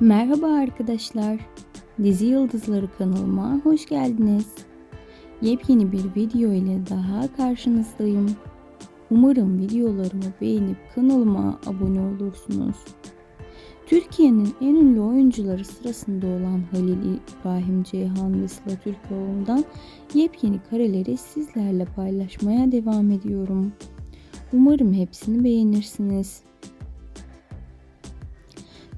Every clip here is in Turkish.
Merhaba arkadaşlar. Dizi Yıldızları kanalıma hoş geldiniz. Yepyeni bir video ile daha karşınızdayım. Umarım videolarımı beğenip kanalıma abone olursunuz. Türkiye'nin en ünlü oyuncuları sırasında olan Halil İbrahim Ceyhan ve Sıla Türkoğlu'ndan yepyeni kareleri sizlerle paylaşmaya devam ediyorum. Umarım hepsini beğenirsiniz.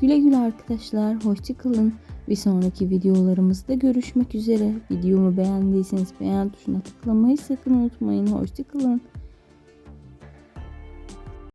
Güle güle arkadaşlar, hoşçakalın. Bir sonraki videolarımızda görüşmek üzere. Videomu beğendiyseniz beğen tuşuna tıklamayı sakın unutmayın. Hoşçakalın.